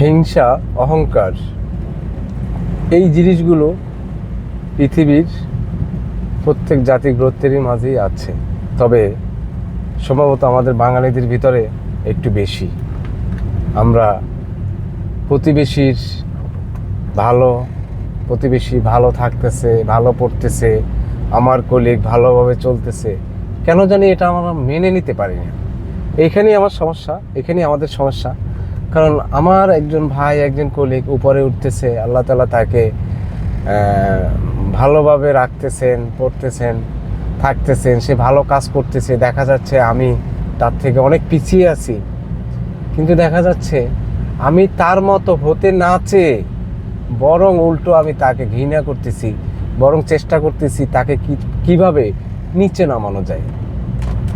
হিংসা, অহংকার, এই জিনিসগুলো পৃথিবীর প্রত্যেক জাতি গ্রন্থেরই মাঝেই আছে। তবে সম্ভবত আমাদের বাঙালিদের ভিতরে একটু বেশি। আমরা প্রতিবেশীর ভালো, প্রতিবেশী ভালো থাকতেছে, ভালো পড়তেছে, আমার কলিগ ভালোভাবে চলতেছে, কেন জানি এটা আমরা মেনে নিতে পারি না এইখানেই আমার সমস্যা, এখানেই আমাদের সমস্যা। কারণ আমার একজন ভাই, একজন কলিগ উপরে উঠতেছে, আল্লাহ তালা তাকে ভালোভাবে রাখতেছেন, পড়তেছেন, থাকতেছেন, সে ভালো কাজ করতেছে। দেখা যাচ্ছে আমি তার থেকে অনেক পিছিয়ে আছি। কিন্তু দেখা যাচ্ছে আমি তার মতো হতে না চেয়ে বরং উল্টো আমি তাকে ঘৃণা করতেছি, বরং চেষ্টা করতেছি তাকে কীভাবে নিচে নামানো যায়।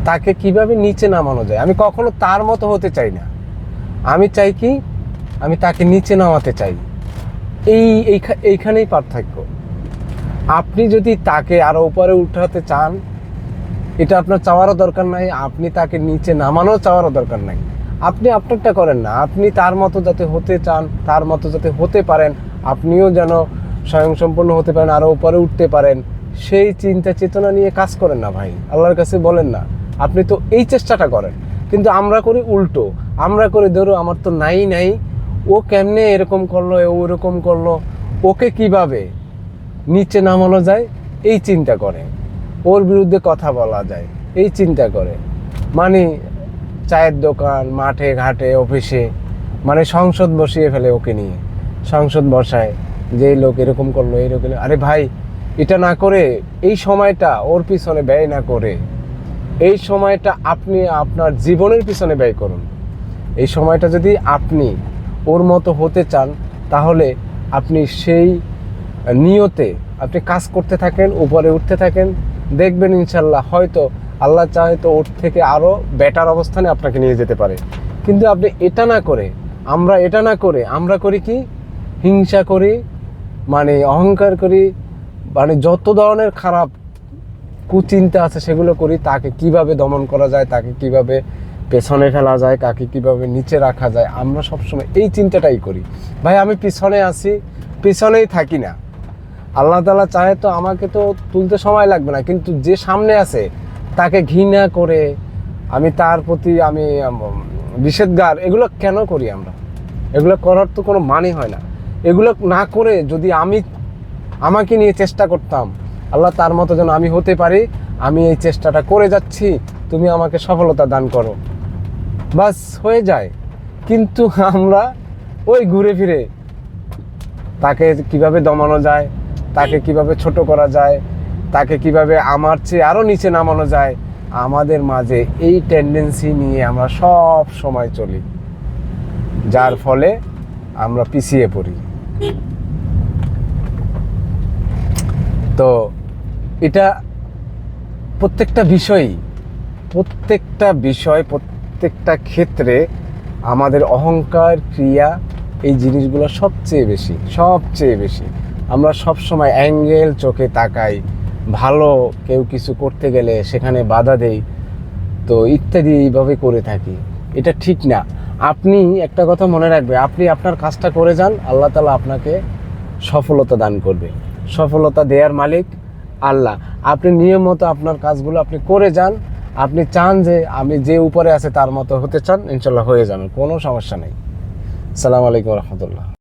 তাকে কীভাবে নিচে নামানো যায়? আমি কখনো তার মতো হতে চাই না। আমি চাই কি? আমি তাকে নিচে নামাতে চাই। এই, এইখা- এইখানেই পার্থক্য। আপনি যদি তাকে আরও উপরে উঠাতে চান, এটা আপনার চাওয়ারও দরকার নাই, আপনি তাকে নিচে নামানোও চাওয়ারও দরকার নাই। আপনি আপনারটা করেন না। আপনি তার মতো যাতে হতে চান, তার মতো যাতে হতে পারেন, আপনিও যেন স্বয়ংসম্পূর্ণ হতে পারেন আরও উপরে উঠতে পারেন, সেই চিন্তা চেতনা নিয়ে কাজ করেন না ভাই। আল্লাহর কাছে বলেন না। আপনি তো এই চেষ্টাটা করেন। কিন্তু আমরা করি উল্টো। আমরা করি, ধরো, আমার তো নাই নাই। ও কেমনে এরকম করল, ও এরকম করল, ওকে কীভাবে নিচে নামানো যায়? এই চিন্তা করে। ওর বিরুদ্ধে কথা বলা যায়। এই চিন্তা করে। মানে চায়ের দোকান, মাঠে, ঘাটে, অফিসে মানে সংসদ বসিয়ে ফেলে ওকে নিয়ে। সংসদ বসায় যে লোক এরকম করল এরকম আরে ভাই, এটা না করে, এই সময়টা ওর পিছনে ব্যয় না করে এই সময়টা আপনি আপনার জীবনের পিছনে ব্যয় করুন। এই সময়টা যদি আপনি ওর মতো হতে চান, তাহলে আপনি সেই নিয়তে আপনি কাজ করতে থাকেন, উপরে উঠতে থাকেন। দেখবেন ইনশাল্লাহ হয়তো আল্লাহ চাহে তো ওর থেকে আরও বেটার অবস্থানে আপনাকে নিয়ে যেতে পারে। কিন্তু আপনি এটা না করে, আমরা এটা না করে, আমরা করি কি? হিংসা করি মানে অহংকার করি মানে যত ধরনের খারাপ কুচিন্তা আছে সেগুলো করি তাকে কীভাবে দমন করা যায় তাকে কীভাবে পেছনে ফেলা যায় কাকে কীভাবে নিচে রাখা যায় আমরা সবসময় এই চিন্তাটাই করি। ভাই আমি পিছনে আছি পিছনেই থাকি না। আল্লাহ তালা চাহে তো আমাকে তো তুলতে সময় লাগবে না কিন্তু যে সামনে আছে তাকে ঘৃণা করে আমি তার প্রতি আমি উম, নিষেধগার এগুলো কেন করি আমরা? এগুলো করার তো কোনো মানে হয় না। এগুলো না করে যদি আমি আমাকে নিয়ে চেষ্টা করতাম আল্লাহ তার মতো যেন আমি হতে পারি, আমি এই চেষ্টাটা করে যাচ্ছি, তুমি আমাকে সফলতা দান করো। বাস, হয়ে যায়। কিন্তু আমরা ওই ঘুরে ফিরে তাকে কীভাবে দমানো যায়, তাকে কীভাবে ছোট করা যায়, তাকে কীভাবে আমার চেয়ে আরও নিচে নামানো যায়, আমাদের মাঝে এই টেন্ডেন্সি নিয়ে আমরা সব সময় চলি। যার ফলে আমরা পিছিয়ে পড়ি। তো এটা প্রত্যেকটা বিষয়ই, প্রত্যেকটা বিষয়, প্রত্যেকটা ক্ষেত্রে আমাদের অহংকার, ক্রিয়া, এই জিনিসগুলো সবচেয়ে বেশি সবচেয়ে বেশি। আমরা সব সময় অ্যাঙ্গেল চোখে তাকাই, ভালো কেউ কিছু করতে গেলে সেখানে বাধা দেই, তো ইত্যাদি এইভাবে করে থাকি। এটা ঠিক না। আপনি, একটা কথা মনে রাখবে, আপনি আপনার কাজটা করে যান, আল্লাহ তালা আপনাকে সফলতা দান করবে। সফলতা দেওয়ার মালিক আল্লাহ। আপনি নিয়ম মতো আপনার কাজগুলো আপনি করে যান। আপনি চান যে আমি যে উপরে আছে তার মতো হতে চান, ইনশাল্লাহ হয়ে যাবেন, কোনো সমস্যা নেই। সালাম আলাইকুম রহমতুল্লাহ।